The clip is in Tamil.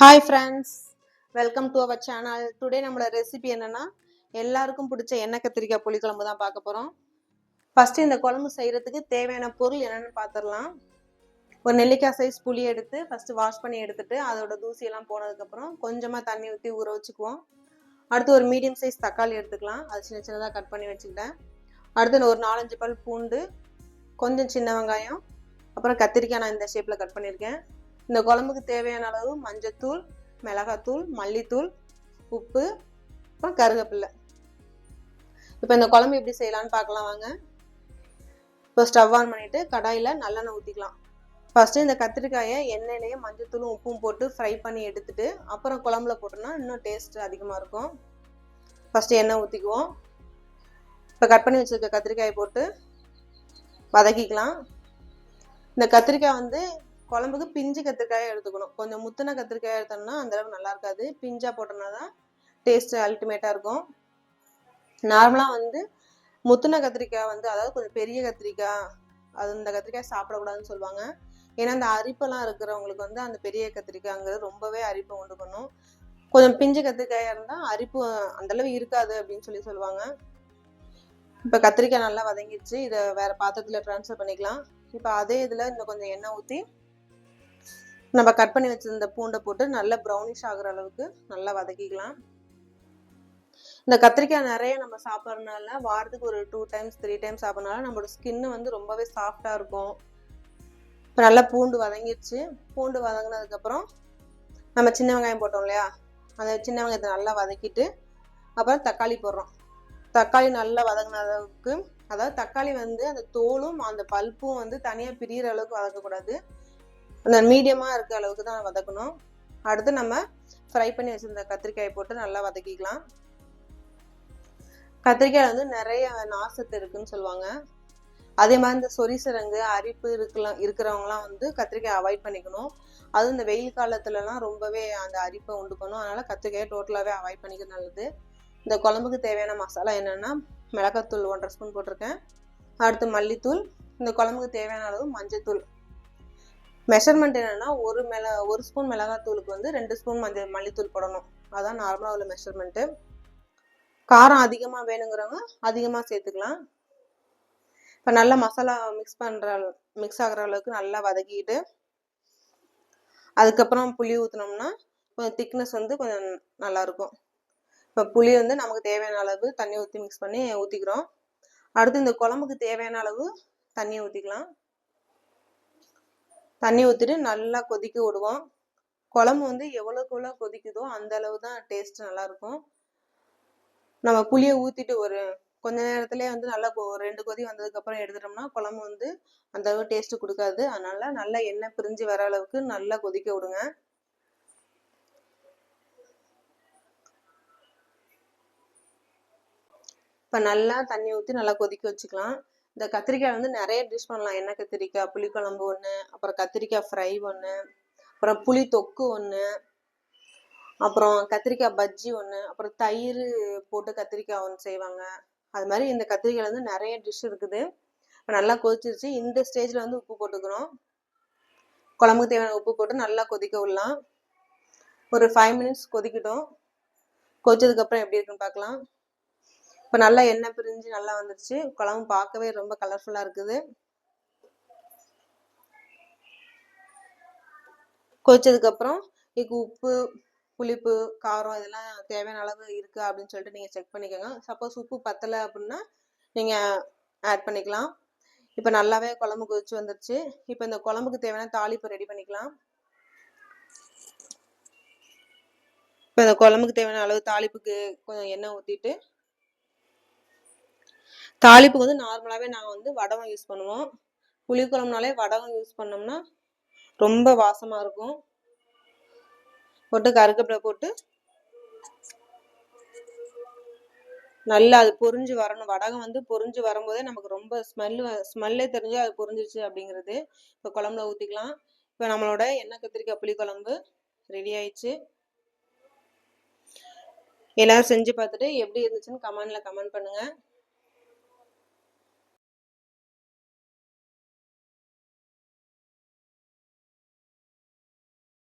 Hi friends welcome to our channel today நம்மளோட ரெசிபி என்னென்னா எல்லாருக்கும் பிடிச்ச எண்ணெய் கத்திரிக்காய் புளிக்குழம்பு தான் பார்க்க போகிறோம் ஃபஸ்ட்டு இந்த குழம்பு செய்கிறதுக்கு தேவையான பொருள் என்னென்னு பார்த்துடலாம். ஒரு நெல்லிக்காய் சைஸ் புளி எடுத்து ஃபஸ்ட்டு வாஷ் பண்ணி எடுத்துட்டு அதோட தூசியெல்லாம் போனதுக்கப்புறம் கொஞ்சமாக தண்ணி ஊற்றி ஊற வச்சுக்குவோம். அடுத்து ஒரு மீடியம் சைஸ் தக்காளி எடுத்துக்கலாம். அது சின்ன சின்னதாக கட் பண்ணி வச்சுக்கிட்டேன். அடுத்து ஒரு நாலஞ்சு பல் பூண்டு கொஞ்சம் சின்ன வெங்காயம் அப்புறம் கத்திரிக்காய் நான் இந்த ஷேப்பில் கட் பண்ணியிருக்கேன். இந்த குழம்புக்கு தேவையான அளவு மஞ்சத்தூள் மிளகாத்தூள் மல்லித்தூள் உப்பு அப்புறம் கருவேப்பில்லை இப்போ இந்த குழம்பு எப்படி செய்யலான்னு பார்க்கலாம் வாங்க. இப்போ ஸ்டவ் ஆன் பண்ணிவிட்டு கடாயில் நல்லெண்ணெய் ஊற்றிக்கலாம் ஃபஸ்ட்டு இந்த கத்திரிக்காயை எண்ணெயிலேயே மஞ்சத்தூளும் உப்பும் போட்டு ஃப்ரை பண்ணி எடுத்துட்டு அப்புறம் குழம்புல போட்டோம்னா இன்னும் டேஸ்ட் அதிகமாக இருக்கும். ஃபஸ்ட்டு எண்ணெய் ஊற்றிக்குவோம் இப்போ கட் பண்ணி வச்சுருக்க கத்திரிக்காயை போட்டு வதக்கிக்கலாம். இந்த கத்திரிக்காய் வந்து குழம்புக்கு பிஞ்சு கத்திரிக்காய் எடுத்துக்கணும். கொஞ்சம் முத்தின கத்திரிக்காய் எடுத்தோம்னா அந்த அளவுக்கு நல்லா இருக்காது. பிஞ்சா போட்டோம்னா தான் டேஸ்ட் அல்டிமேட்டாக இருக்கும். நார்மலாக வந்து முத்தின கத்திரிக்காய் வந்து அதாவது கொஞ்சம் பெரிய கத்திரிக்காய் அது இந்த கத்திரிக்காய் சாப்பிடக்கூடாதுன்னு சொல்லுவாங்க. ஏன்னா அந்த அரிப்பெல்லாம் இருக்கிறவங்களுக்கு வந்து அந்த பெரிய கத்திரிக்காய்ங்கிறது ரொம்பவே அரிப்பை கொண்டுக்கணும் கொஞ்சம் பிஞ்சு கத்திரிக்காயாக இருந்தால் அரிப்பு அந்தளவு இருக்காது அப்படின்னு சொல்லி சொல்லுவாங்க. இப்போ கத்திரிக்காய் நல்லா வதங்கிடுச்சு. இதை வேற பாத்திரத்தில் ட்ரான்ஸ்ஃபர் பண்ணிக்கலாம். இப்போ அதே இதில் இன்னும் கொஞ்சம் எண்ணெய் ஊற்றி நம்ம கட் பண்ணி வச்சிருந்த பூண்டை போட்டு நல்லா ப்ரௌனிஷ் ஆகுற அளவுக்கு நல்லா வதக்கிக்கலாம். இந்த கத்திரிக்காய் நிறைய நம்ம சாப்பிட்றதுனால வாரத்துக்கு ஒரு டூ டைம்ஸ் த்ரீ டைம்ஸ் சாப்பிட்றதுனால நம்மளோட ஸ்கின்னு வந்து ரொம்பவே சாஃப்டாக இருக்கும். இப்போ நல்லா பூண்டு வதங்கிடுச்சு பூண்டு வதங்கினதுக்கப்புறம் நம்ம சின்ன வெங்காயம் போட்டோம் இல்லையா? அந்த சின்ன வெங்காயத்தை நல்லா வதக்கிட்டு அப்புறம் தக்காளி போடுறோம். தக்காளி நல்லா வதங்கின அளவுக்கு அதாவது தக்காளி வந்து அந்த தோலும் அந்த பல்ப்பும் வந்து தனியாக பிரியிற அளவுக்கு வதக்கக்கூடாது. அந்த மீடியமாக இருக்க அளவுக்கு தான் வதக்கணும். அடுத்து நம்ம ஃப்ரை பண்ணி வச்சுருந்த கத்திரிக்காயை போட்டு நல்லா வதக்கிக்கலாம். கத்திரிக்காயில் வந்து நிறைய நாசத்து இருக்குன்னு சொல்லுவாங்க. அதே மாதிரி இந்த சொரிசிறங்கு அரிப்பு இருக்கலாம் இருக்கிறவங்களாம் வந்து கத்திரிக்காய் அவாய்ட் பண்ணிக்கணும். அதுவும் இந்த வெயில் காலத்துலலாம் ரொம்பவே அந்த அரிப்பை உண்டு பண்ணும் அதனால் கத்திரிக்காயை டோட்டலாகவே அவாய்ட் பண்ணிக்கிறது நல்லது. இந்த குழம்புக்கு தேவையான மசாலா என்னென்னா மிளகாத்தூள் ஒன்றரை ஸ்பூன் போட்டிருக்கேன். அடுத்து மல்லித்தூள். இந்த குழம்புக்கு தேவையான அளவு மஞ்சத்தூள். மெஷர்மெண்ட் என்னென்னா ஒரு மிள ஒரு ஸ்பூன் மிளகாத்தூளுக்கு வந்து ரெண்டு ஸ்பூன் மஞ்சள் மல்லித்தூள் போடணும். அதான் நார்மலாக உள்ள மெஷர்மெண்ட்டு காரம் அதிகமாக வேணுங்கிறவங்க அதிகமாக சேர்த்துக்கலாம். இப்போ நல்லா மசாலா மிக்ஸ் பண்ணுற மிக்ஸ் ஆகிற அளவுக்கு நல்லா வதக்கிட்டு அதுக்கப்புறம் புளி ஊற்றினோம்னா கொஞ்சம் திக்னஸ் வந்து கொஞ்சம் நல்லாயிருக்கும். இப்போ புளி வந்து நமக்கு தேவையான அளவு தண்ணி ஊற்றி மிக்ஸ் பண்ணி ஊற்றிக்கிறோம் அடுத்து இந்த குழம்புக்கு தேவையான அளவு தண்ணி ஊற்றிக்கலாம் தண்ணி ஊற்றிட்டு நல்லா கொதிக்க விடுவோம். குழம்பு வந்து எவ்வளோக்கு எவ்வளோ கொதிக்குதோ அந்த அளவு தான் டேஸ்ட் நல்லாயிருக்கும். நம்ம புளியை ஊற்றிட்டு ஒரு கொஞ்ச நேரத்துலேயே வந்து நல்லா ஒரு ரெண்டு கொதி வந்ததுக்கப்புறம் எடுத்துட்டோம்னா குழம்பு வந்து அந்த அளவு டேஸ்ட்டு கொடுக்காது. அதனால நல்லா எண்ணெய் பிரிஞ்சு வர அளவுக்கு நல்லா கொதிக்க விடுங்க. இப்போ நல்லா தண்ணி ஊற்றி நல்லா கொதிக்க வச்சுக்கலாம். இந்த கத்திரிக்காய் வந்து நிறைய டிஷ் பண்ணலாம். எண்ணெய் கத்திரிக்காய் புளிக்குழம்பு ஒன்று அப்புறம் கத்திரிக்காய் ஃப்ரை ஒன்று அப்புறம் புளி தொக்கு ஒன்று அப்புறம் கத்திரிக்காய் பஜ்ஜி ஒன்று அப்புறம் தயிர் போட்டு கத்திரிக்காய் ஒன்று செய்வாங்க. அது மாதிரி இந்த கத்திரிக்காய் வந்து நிறைய டிஷ் இருக்குது. நல்லா கொதிச்சிருச்சு. இந்த ஸ்டேஜில் வந்து உப்பு போட்டுக்கிறோம். குழம்புக்கு தேவையான உப்பு போட்டு நல்லா கொதிக்க விடலாம். ஒரு ஃபைவ் மினிட்ஸ் கொதிக்கட்டும். கொதிச்சதுக்கப்புறம் எப்படி இருக்குன்னு பார்க்கலாம். இப்போ நல்லா எண்ணெய் பிரிஞ்சு நல்லா வந்துருச்சு. குழம்பு பார்க்கவே ரொம்ப கலர்ஃபுல்லாக இருக்குது. கொதிச்சதுக்கப்புறம் இதுக்கு உப்பு புளிப்பு காரம் இதெல்லாம் தேவையான அளவு இருக்கா அப்படின்னு சொல்லிட்டு நீங்கள் செக் பண்ணிக்கோங்க. சப்போஸ் உப்பு பத்தலை அப்படின்னா நீங்கள் ஆட் பண்ணிக்கலாம். இப்போ நல்லாவே குழம்பு கொதிச்சு வந்துருச்சு. இப்போ இந்த குழம்புக்கு தேவையான தாளிப்பு ரெடி பண்ணிக்கலாம். இப்போ இந்த குழம்புக்கு தேவையான அளவு தாளிப்புக்கு கொஞ்சம் எண்ணெய் ஊற்றிட்டு தாளிப்புக்கு வந்து நார்மலாகவே நாங்கள் வந்து வடகம் யூஸ் பண்ணுவோம். புளிக்குழம்புனாலே வடகம் யூஸ் பண்ணோம்னா ரொம்ப வாசமாக இருக்கும். போட்டு கருக்கப்பிலை போட்டு நல்லா அது பொறிஞ்சு வரணும். வடகம் வந்து பொறிஞ்சு வரும்போதே நமக்கு ரொம்ப ஸ்மெல்லு ஸ்மெல்லே தெரிஞ்சு அது பொறிஞ்சிருச்சு அப்படிங்கிறது. இப்போ குழம்புல ஊற்றிக்கலாம் இப்போ நம்மளோட எண்ணெய் கத்திரிக்காய் புளிக்குழம்பு ரெடி ஆயிடுச்சு. எல்லாரும் செஞ்சு பார்த்துட்டு எப்படி இருந்துச்சுன்னு கமெண்ட்ல கமெண்ட் பண்ணுங்கள்